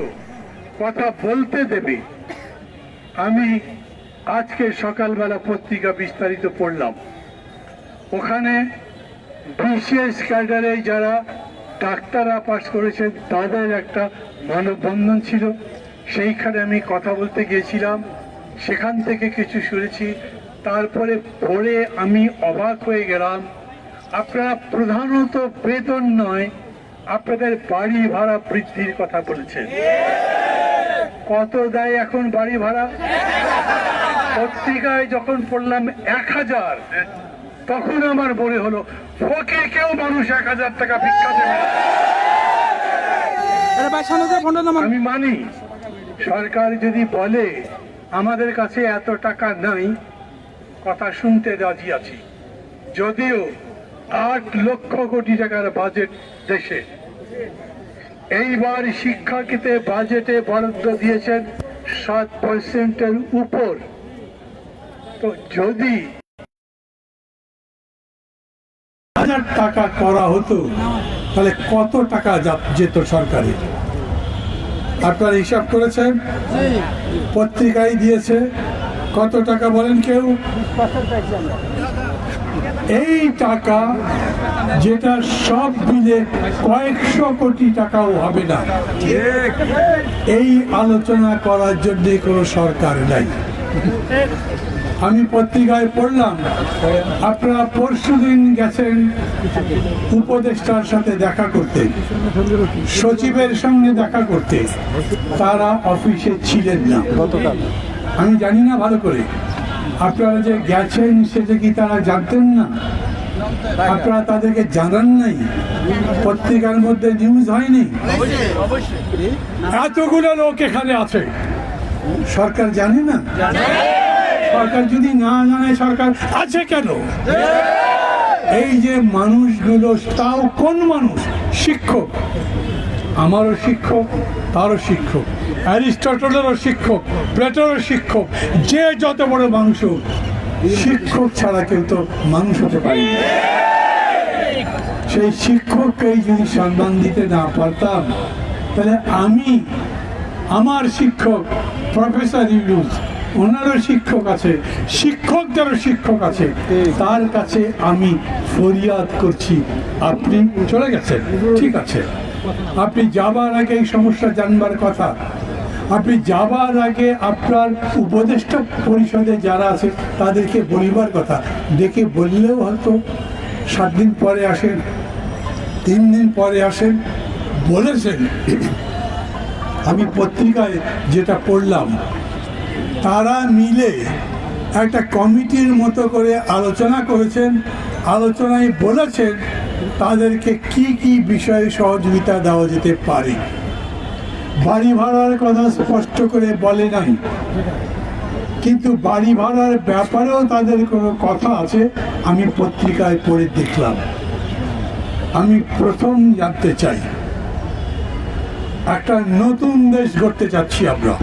মতো কথা বলতে দেবে। আমি আজকে সকালবেলা পত্রিকা বিস্তারিত পড়লাম। ওখানে বিশেষ ক্যাডারে যারা ডাক্তাররা পাশ করেছেন, তাদের একটা মানববন্ধন ছিল। সেইখানে আমি কথা বলতে গিয়েছিলাম। সেখান থেকে কিছু শুনেছি। তারপরে পড়ে আমি অবাক হয়ে গেলাম। আপনারা প্রধানত বেতন নয় আপনাদের বাড়ি ভাড়া বৃদ্ধির কথা বলেছেন। কত দেয় এখন বাড়ি ভাড়া? পত্রিকায় যখন পড়লাম এক হাজার তখন আমার মনে হলো ফকির কেউ মানুষ এক হাজার টাকা ভিক্ষা দেবে আমি মানি সরকার যদি বলে আমাদের কাছে এত টাকা নাই কথা শুনতে রাজি আছি। যদিও আট লক্ষ কোটি টাকার বাজেট দেশে। এইবার শিক্ষাক্ষেত্রে বাজেটে বরাদ্দ দিয়েছেন সাত পার্সেন্টের উপর। তো যদি হাজার টাকা করা হতো তাহলে কত টাকা যেত সরকারে? আপনারা হিসাব করেছেন? পত্রিকায় দিয়েছে। কত টাকা বলেন কেউ? এই টাকা, যেটা সব মিলে কয়েকশো কোটি টাকাও হবে না। এই আলোচনা করার জন্য কোনো সরকার নাই। আমি পত্রিকায় পড়লাম, আপনারা পরশু দিন গেছেন উপদেষ্টার সাথে দেখা করতে, সচিবের সঙ্গে দেখা করতে। তারা অফিসে ছিলেন না। আমি জানি না ভালো করে। আপনারা যে গেছেন সেটা কি তারা জানতেন না? আপনারা তাদেরকে জানান নাই? পত্রিকার মধ্যে নিউজ হয়নি? এতগুলো লোক এখানে আছে। সরকার জানে না? সরকার যদি না জানে, সরকার আছে কেন? এই যে মানুষগুলো, তাও কোন মানুষ? শিক্ষক। আমারও শিক্ষক, তারও শিক্ষক। অ্যারিস্টটলেরও শিক্ষক প্লেটোরও শিক্ষক যে যত বড় হোক, শিক্ষক ছাড়া কেউ তো মানুষ হতে পারে সেই শিক্ষককেই যদি সম্মান দিতে না পারতাম তাহলে আমি আমার শিক্ষক প্রফেসর ইউনুস ওনারও শিক্ষক আছে শিক্ষকদেরও শিক্ষক আছে তার কাছে আমি ফরিয়াদ করছি। আপনি চলে গেছেন ঠিক আছে। আপনি যাবার আগে এই সমস্যা জানবার কথা আপনি যাবার আগে আপনার উপদেষ্টা পরিষদে যারা আছে, তাদেরকে বলিবার কথা। ডেকে বললেও হয়তো সাত দিন পরে আসেন, তিন দিন পরে আসেন, বলেছেন। আমি পত্রিকায় যেটা পড়লাম, তারা মিলে একটা কমিটির মতো করে আলোচনা করেছেন, আলোচনায় বলেছেন তাদেরকে কি কি বিষয়ে সহযোগিতা দেওয়া যেতে পারে। বাড়ি ভাড়ার কথা স্পষ্ট করে বলে নাই। কিন্তু বাড়ি ভাড়ার ব্যাপারেও তাদের কোনো কথা আছে, আমি পত্রিকায় পড়ে দেখলাম। আমি প্রথম জানতে চাই, একটা নতুন দেশ গড়তে চাচ্ছি আমরা।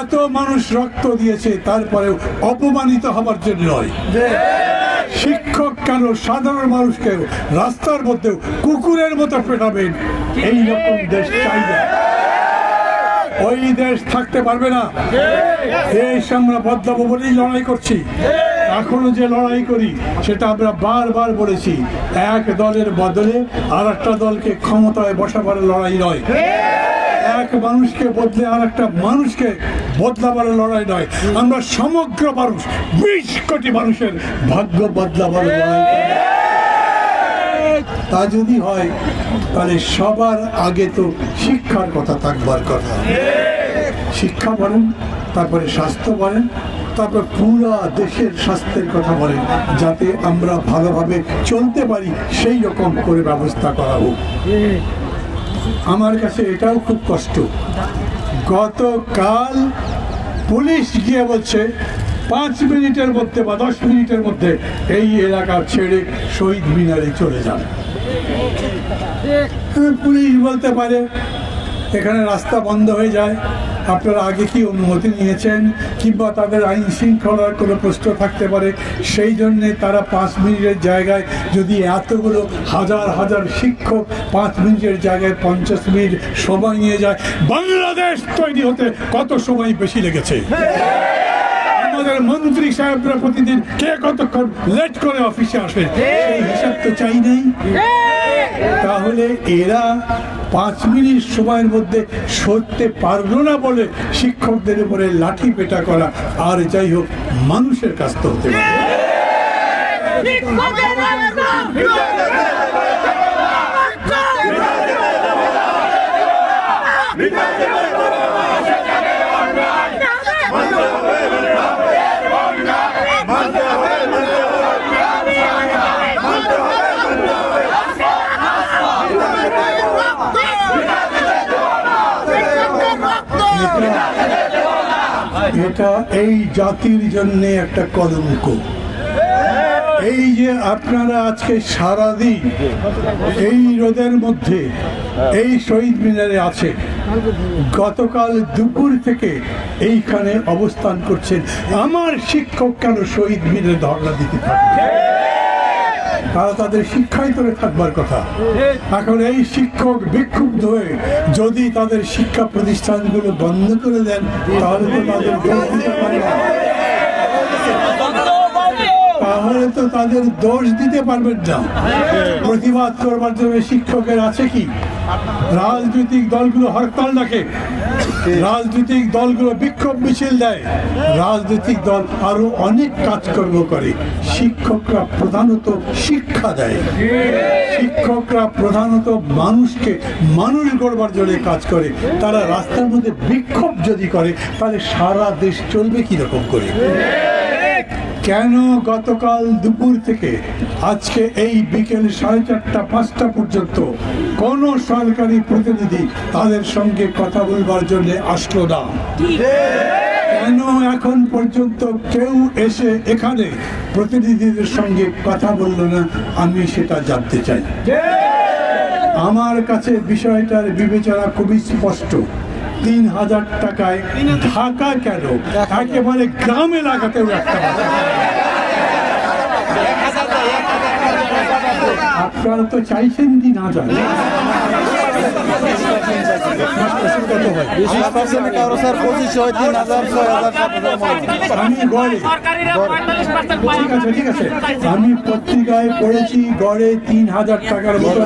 এত মানুষ রক্ত দিয়েছে, তারপরেও অপমানিত হবার জন্য নয়। কেন সাধারণ মানুষকে রাস্তার মধ্যেও কুকুরের মতো পেটাবেন? এই রকম দেশ চাই ওই দেশ থাকতে পারবে না। দেশ আমরা বদলাবো বলেই লড়াই করছি। এখনও যে লড়াই করি, সেটা আমরা বারবার বলেছি। এক দলের বদলে আর একটা দলকে ক্ষমতায় বসাবার লড়াই নয়। এক মানুষকে বদলে আর একটা মানুষকে বদলাবার লড়াই নয়। আমরা সমগ্র মানুষ, বিশ কোটি মানুষের ভাগ্য বদলাবার লড়াই। তা যদি হয়, তাহলে সবার আগে তো শিক্ষার কথা থাকবার কথা। শিক্ষা বলেন, তারপরে স্বাস্থ্য বলেন, তারপর পুরা দেশের স্বাস্থ্যের কথা বলেন, যাতে আমরা ভালোভাবে চলতে পারি, সেই রকম করে ব্যবস্থা করা হোক। আমার কাছে এটাও খুব কষ্ট। গতকাল পুলিশ গিয়ে বলছে, পাঁচ মিনিটের মধ্যে বা দশ মিনিটের মধ্যে এই এলাকা ছেড়ে শহীদ মিনারে চলে যান। পুলিশ বলতে পারে, এখানে রাস্তা বন্ধ হয়ে যায়। আপনারা আগে কি অনুমতি নিয়েছেন কিংবা তাদের আইন শৃঙ্খলার কোনো প্রশ্ন থাকতে পারে? সেই জন্যে তারা পাঁচ মিনিটের জায়গায় যদি এতগুলো হাজার হাজার শিক্ষক পাঁচ মিনিটের জায়গায় পঞ্চাশ মিনিট সময় নিয়ে যায়, বাংলাদেশ তৈরি হতে কত সময় বেশি লেগেছে? আমাদের মন্ত্রী সাহেবরা প্রতিদিন কে কতক্ষণ লেট করে অফিসে আসে? সেই হিসাব তো চাই নাই। তাহলে এরা পাঁচ মিনিট সময়ের মধ্যে সরতে পারল না বলে শিক্ষকদের উপরে লাঠি পেটা করা। আর যাই হোক, মানুষের কাছ তো হতে পারে। এটা এই জাতির জন্য একটা কলঙ্ক। এই যে আপনারা আজকে সারাদিন এই রোদের মধ্যে এই শহীদ মিনারে আছে, গতকাল দুপুর থেকে এইখানে অবস্থান করছেন। আমার শিক্ষক কেন শহীদ মিনারে ধর্ণা দিতে থাকবে তারা তাদের শিক্ষায় করে থাকবার কথা। এখন এই শিক্ষক, বিক্ষুব্ধ হয়ে যদি তাদের শিক্ষা প্রতিষ্ঠানগুলো বন্ধ করে দেন, তাহলে তো তাদের তাহলে তো তাদের দোষ দিতে পারবেন না। প্রতিবাদ করবার জন্য শিক্ষকের আছে কি? রাজনৈতিক দলগুলো হরতাল ডাকে। রাজনৈতিক দলগুলো বিক্ষোভ মিছিল দেয়। রাজনৈতিক দল আরও অনেক কাজকর্ম করে। শিক্ষকরা প্রধানত শিক্ষা দেয়। শিক্ষকরা প্রধানত মানুষকে মানুষ গড়বার জন্য কাজ করে। তারা রাস্তার মধ্যে বিক্ষোভ যদি করে, তাহলে সারা দেশ চলবে কীরকম করে? কেন গতকাল দুপুর থেকে আজকে এই বিকেল সাড়ে চারটা, পাঁচটা পর্যন্ত কোন সরকারি প্রতিনিধি তাদের সঙ্গে কথা বলবার জন্য আসলো না? কেন এখন পর্যন্ত কেউ এসে এখানে প্রতিনিধিদের সঙ্গে কথা বলল না? আমি সেটা জানতে চাই। আমার কাছে বিষয়টার বিবেচনা খুবই স্পষ্ট। তিন হাজার টাকায় ঢাকা কেন? একেবারে গ্রাম এলাকাতেও একটা আপনারা তো চাইছেন কি হাজার কত পার্সেন্ট কারও স্যার পঁচিশ হয় তিন হাজার ছয় হাজার সাত হাজার আমি ঠিক আছে আমি পত্রিকায় পড়েছি গড়ে তিন হাজার টাকার মতো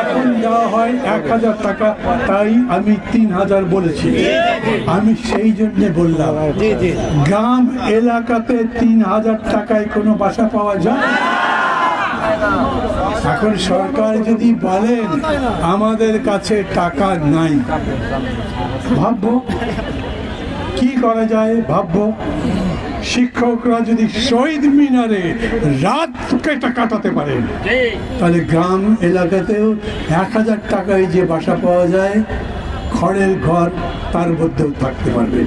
এখন দেওয়া হয় এক হাজার টাকা তাই আমি তিন হাজার বলেছি। আমি সেই জন্য বললাম গ্রাম এলাকাতে তিন হাজার টাকায় কোনো বাসা পাওয়া যায়? এখন সরকার যদি বলেন, আমাদের কাছে টাকা নাই। ভাববো? কি করা যায়? ভাববো? শিক্ষকরা যদি শহীদ মিনারে রাত কেটে কাটাতে পারেন তাহলে গ্রাম এলাকাতেও এক হাজার টাকায় যে বাসা পাওয়া যায় খড়ের ঘর, তার মধ্যেও থাকতে পারবে।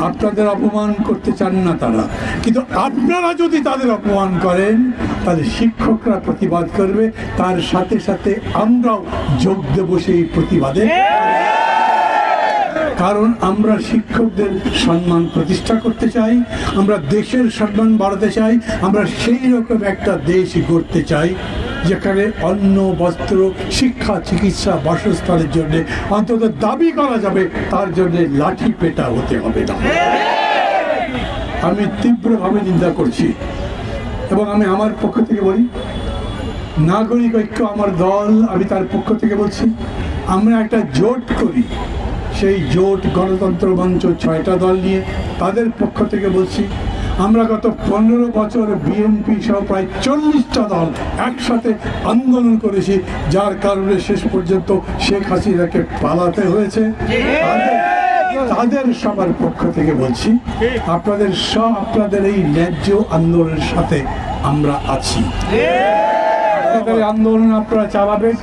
আপনাদের অপমান করতে চান না তারা। কিন্তু আপনারা যদি তাদের অপমান করেন, তাহলে শিক্ষকরা প্রতিবাদ করবে। তার সাথে সাথে আমরাও যোগ দেবো সেই প্রতিবাদে। কারণ আমরা শিক্ষকদের সম্মান প্রতিষ্ঠা করতে চাই, আমরা দেশের সম্মান বাড়াতে চাই, আমরা সেই রকম একটা দেশ গড়তে চাই। যেখানে অন্ন, বস্ত্র, শিক্ষা, চিকিৎসা, বাসস্থানের জন্য অন্তত দাবি করা যাবে, তার জন্য লাঠি পেটা হতে হবে না। আমি তীব্রভাবে নিন্দা করছি এবং আমি আমার পক্ষ থেকে বলি, নাগরিক ঐক্য আমার দল, আমি তার পক্ষ থেকে বলছি, আমরা একটা জোট করি। সেই জোট গণতন্ত্র মঞ্চ ছয়টা দল নিয়ে তাদের পক্ষ থেকে বলছি আমরা গত পনেরো বছর বিএনপি সহ প্রায় চল্লিশটা দল একসাথে আন্দোলন করেছি, যার কারণে শেষ পর্যন্ত শেখ হাসিনাকে পালাতে হয়েছে। তাদের- সবার পক্ষ থেকে বলছি, আপনাদের সব আপনাদের এই ন্যায্য আন্দোলনের সাথে আমরা আছি। এই আন্দোলন আপনারা চালাবেন।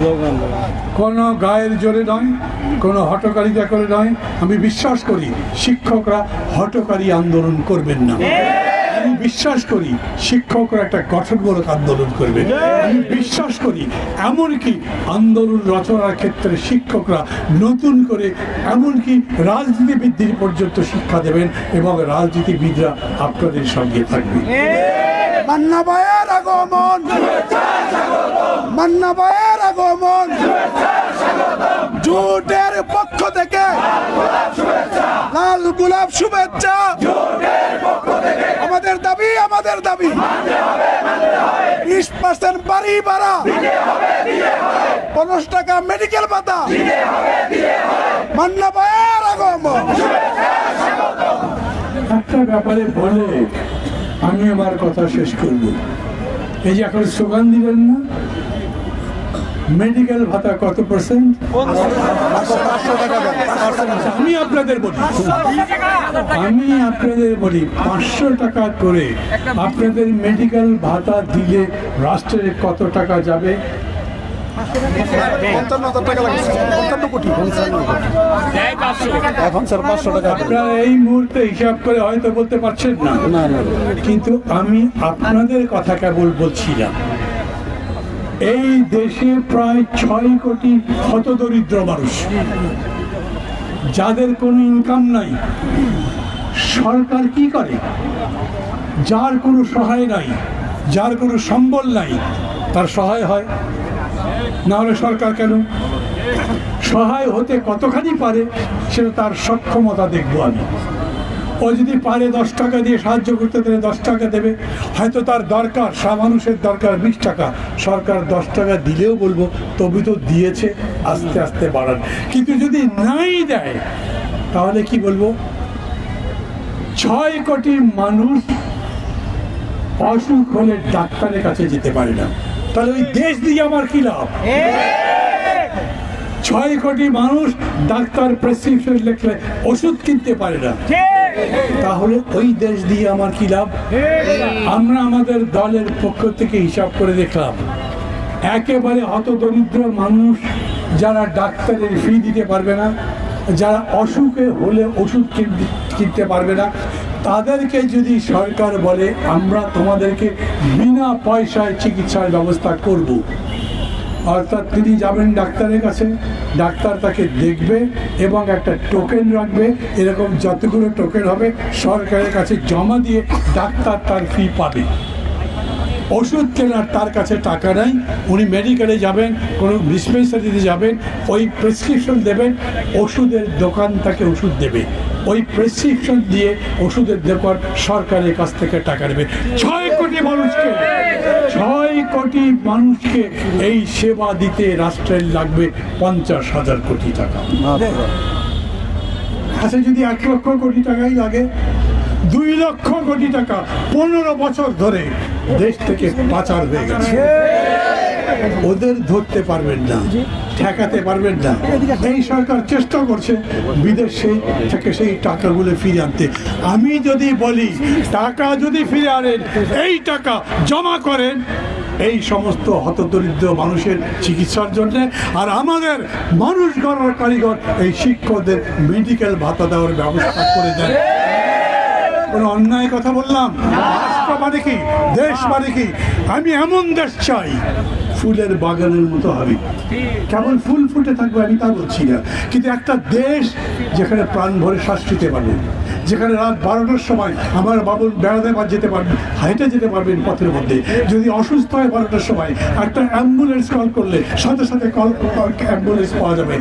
কোনো গায়ের জোরে নয় কোনো হটকারিতা করে নয়। আমি বিশ্বাস করি শিক্ষকরা হটকারী আন্দোলন করবেন না। আমি বিশ্বাস করি শিক্ষকরা একটা গঠনমূলক আন্দোলন করবে আমি বিশ্বাস করি এমনকি আন্দোলন রচনার ক্ষেত্রে শিক্ষকরা নতুন করে এমনকি রাজনীতিবিদদের পর্যন্ত শিক্ষা দেবেন এবং রাজনীতিবিদরা আপনাদের সঙ্গে থাকবে। আগমন! মান্না ভাইয়ের আগমন। জুটের পক্ষ থেকে লাল গোলাপ শুভেচ্ছা। আমাদের দাবি আমাদের দাবি। বিশ পার্সেন্ট বাড়ি ভাড়া। পঞ্চাশ টাকা মেডিকেল ভাতা। মান্না ভাইয়ের আগমন। একটা ব্যাপারে বলে আমি আমার কথা শেষ করব। এই যে এখন স্লোগান দিলেন না মেডিকেল ভাতা কত পার্সেন্ট আমি আপনাদের বলি আমি আপনাদের বলি পাঁচশো টাকা করে আপনাদের মেডিকেল ভাতা দিলে রাষ্ট্রের কত টাকা যাবে? আপনারা এই মুহূর্তে হিসাব করে হয়তো বলতে পারছেন না। কিন্তু আমি আপনাদের কথা কেবল বলছি না। এই দেশে প্রায় ছয় কোটি হতদরিদ্র মানুষ। যাদের কোনো ইনকাম নাই, সরকার কি করে? যার কোনো সহায় নাই, যার কোনো সম্বল নাই, তার সহায় হয়। না হলে সরকার কেন? সহায় হতে কতখানি পারে, সেটা তার সক্ষমতা দেখব আমি। ও যদি পারে দশ টাকা দিয়ে সাহায্য করতে, তাহলে দশ টাকা দেবে। হয়তো তার দরকার, সা মানুষের দরকার বিশ টাকা। সরকার দশ টাকা দিলেও বলব, তবু তো দিয়েছে, আস্তে আস্তে বাড়ান। কিন্তু যদি নাই দেয়, তাহলে কি বলব? ছয় কোটি মানুষ অসুখ হলে ডাক্তারের কাছে যেতে পারে না। তাহলে ওই দেশ দিয়ে আমার কি লাভ? ছয় কোটি মানুষ ডাক্তার প্রেসক্রিপশন লিখলে ওষুধ কিনতে পারে না। তাহলে ওই দেশ দিয়ে আমার কি লাভ? আমরা আমাদের দলের পক্ষ থেকে হিসাব করে দেখলাম। একেবারে হতদরিদ্র মানুষ যারা ডাক্তারের ফি দিতে পারবে না, যারা অসুখে হলে ওষুধ কিন- কিনতে পারবে না, তাদেরকে যদি সরকার বলে, আমরা তোমাদেরকে বিনা পয়সায় চিকিৎসার ব্যবস্থা করব। অর্থাৎ তিনি যাবেন ডাক্তারের কাছে, ডাক্তার তাকে দেখবে এবং একটা টোকেন রাখবে, এরকম যতগুলো টোকেন হবে, সরকারের কাছে জমা দিয়ে ডাক্তার তার ফি পাবে। ওষুধ কেনার তার কাছে টাকা নাই, উনি মেডিকেলে যাবেন, কোনো ডিসপেন্সারিতে যাবেন, ওই প্রেসক্রিপশন দেবেন, ওষুধের দোকান তাকে ওষুধ দেবে। ওই প্রেসক্রিপশন দিয়ে ওষুধের দোকান সরকারের কাছ থেকে টাকা নেবে। ছয় কোটি মানুষকে ছয় কোটি মানুষকে এই সেবা দিতে রাষ্ট্রের লাগবে পঞ্চাশ হাজার কোটি টাকা। আচ্ছা যদি এক লক্ষ কোটি টাকাই লাগে দুই লক্ষ কোটি টাকা পনেরো বছর ধরে দেশ থেকে পাচার হয়ে গেছে। ওদের ধরতে পারবেন না। ঠেকাতে পারবেন না। এই সরকার চেষ্টা করছে বিদেশে থেকে সেই টাকাগুলো ফিরে আনতে। আমি যদি বলি, টাকা যদি ফিরে আনেন, এই টাকা জমা করেন, এই সমস্ত হতদরিদ্র মানুষের চিকিৎসার জন্য আর আমাদের মানুষ গড়ার কারিগর, এই শিক্ষকদের মেডিকেল ভাতা দেওয়ার ব্যবস্থা করে দেন। কোনো অন্যায় কথা বললাম? রাষ্ট্র মানে কি? দেশ মানে কি? আমি এমন দেশ চাই ফুলের বাগানের মতো হবে কেমন ফুল ফুটে থাকবে আমি তা বলছি না। কিন্তু একটা দেশ যেখানে প্রাণ ভরে শ্বাস নিতে পারবেন যেখানে রাত বারোটার সময় আমার বাবুর বেড়াতে বা যেতে পারবেন হাইটে যেতে পারবেন পথের মধ্যে। যদি অসুস্থ হয় বারোটার সময়, একটা অ্যাম্বুলেন্স কল করলে সাথে সাথে কল অ্যাম্বুলেন্স পাওয়া যাবে।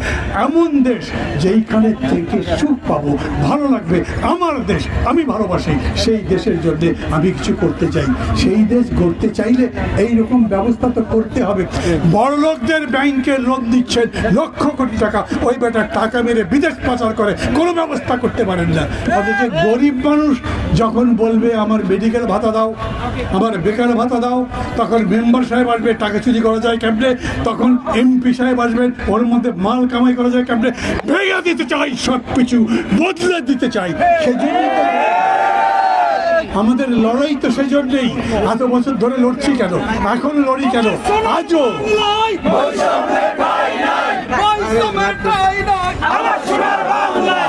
এমন দেশ যেইখানে থেকে সুখ পাবো, ভালো লাগবে। আমার দেশ, আমি ভালোবাসি। সেই দেশের জন্য আমি কিছু করতে চাই। সেই দেশ গড়তে চাইলে এই রকম ব্যবস্থা তো করতে হবে। বড় লোকদের ব্যাংকে লোন দিচ্ছেন লক্ষ কোটি টাকা। ওই বেটার টাকা মেরে বিদেশ পাচার করে। কোনো ব্যবস্থা করতে পারেন না। অথচ গরিব মানুষ যখন বলবে আমার মেডিকেল ভাতা দাও আমার বেকার ভাতা দাও তখন মেম্বার সাহেব আসবে টাকা চুরি করা যায় ক্যাম্পে তখন এমপি সাহেব আসবেন ওর মধ্যে মাল কামাই করা যায় ক্যাম্পে ভেঙে দিতে চাই সব কিছু বদলে দিতে চাই। সেই জন্যই আমাদের লড়াই তো সেই জন্যেই এত বছর ধরে লড়ছি কেন? এখন লড়ি কেন? আজও। এতদিন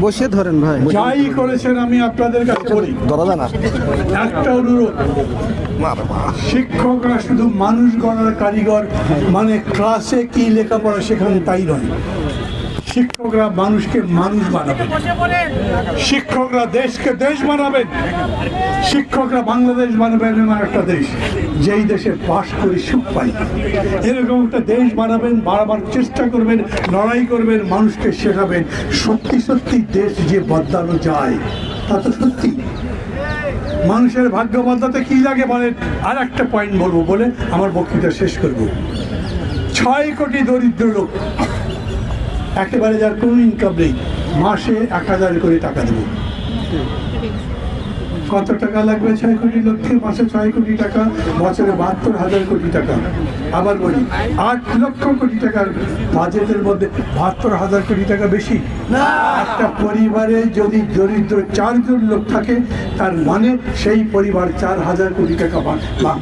বসে ধরেন ভাই। যাই করেছেন আমি আপনাদের কাছে বলি। একটা অনুরোধ। শিক্ষকরা শুধু মানুষ গড়ার কারিগর মানে ক্লাসে কি লেখাপড়া শেখান তাই নয়। শিক্ষকরা মানুষকে মানুষ বানাবেন। শিক্ষকরা দেশকে দেশ বানাবেন। শিক্ষকরা বাংলাদেশ বানাবেন এমন একটা দেশ, যেই দেশে বাস করে সুখ পাই এরকম একটা দেশ বানাবেন বারবার চেষ্টা করবেন, লড়াই করবেন, মানুষকে শেখাবেন। সত্যি সত্যি দেশ যে বদলানো যায়, তা তো সত্যি। মানুষের ভাগ্য বদলাতে কি লাগে বলেন? আর একটা পয়েন্ট বলব বলে আমার বক্তৃতা শেষ করব। ছয় কোটি দরিদ্র লোক একেবারে যার কোনো ইনকাম নেই মাসে এক হাজার করে টাকা দেবো। কত টাকা লাগবে ছয় কোটি লক্ষে মাসে ছয় কোটি টাকা বছরে বাহাত্তর হাজার কোটি টাকা? আবার বলি আট লক্ষ কোটি টাকার বাজেটের মধ্যে বাহাত্তর হাজার কোটি টাকা বেশি? একটা পরিবারে যদি দরিদ্র চারজন লোক থাকে তার মানে সেই পরিবার চার হাজার কোটি টাকা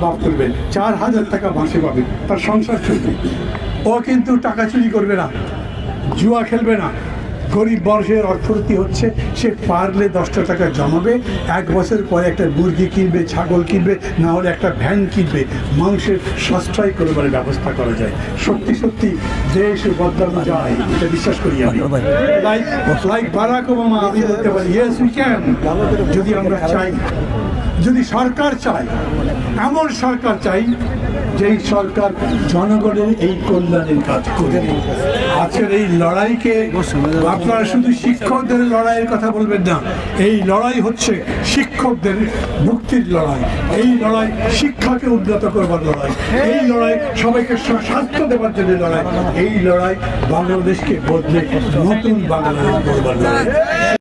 বাপ করবেন চার হাজার টাকা মাসে পাবে তার সংসার চলবে। ও কিন্তু টাকা চুরি করবে না। জুয়া খেলবে না। গরিব বর্ষের অর্থনীতি হচ্ছে, সে পারলে দশটা টাকা জমাবে, এক বছর পরে একটা মুরগি কিনবে, ছাগল কিনবে, না হলে একটা ভ্যান কিনবে। মাংসের সাশ্রয় করবার ব্যবস্থা করা যায়। সত্যি সত্যি, দেশ বদলানো যায়, এটা বিশ্বাস করি আমি। বারাক ওবামা আমি বলতে পারি ইয়েস উই ক্যান যদি আমরা চাই, যদি সরকার চায়, এমন সরকার চাই যেই সরকার জনগণের এই কল্যাণের কাজ করবে আজকের এই লড়াইকে আপনারা শুধু শিক্ষকদের লড়াইয়ের কথা বলবেন না, এই লড়াই হচ্ছে শিক্ষকদের মুক্তির লড়াই। এই লড়াই শিক্ষাকে উন্নত করবার লড়াই। এই লড়াই সবাইকে স্বাস্থ্য দেওয়ার জন্য লড়াই। এই লড়াই বাংলাদেশকে বদলে নতুন বাংলাদেশ করবার লড়াই।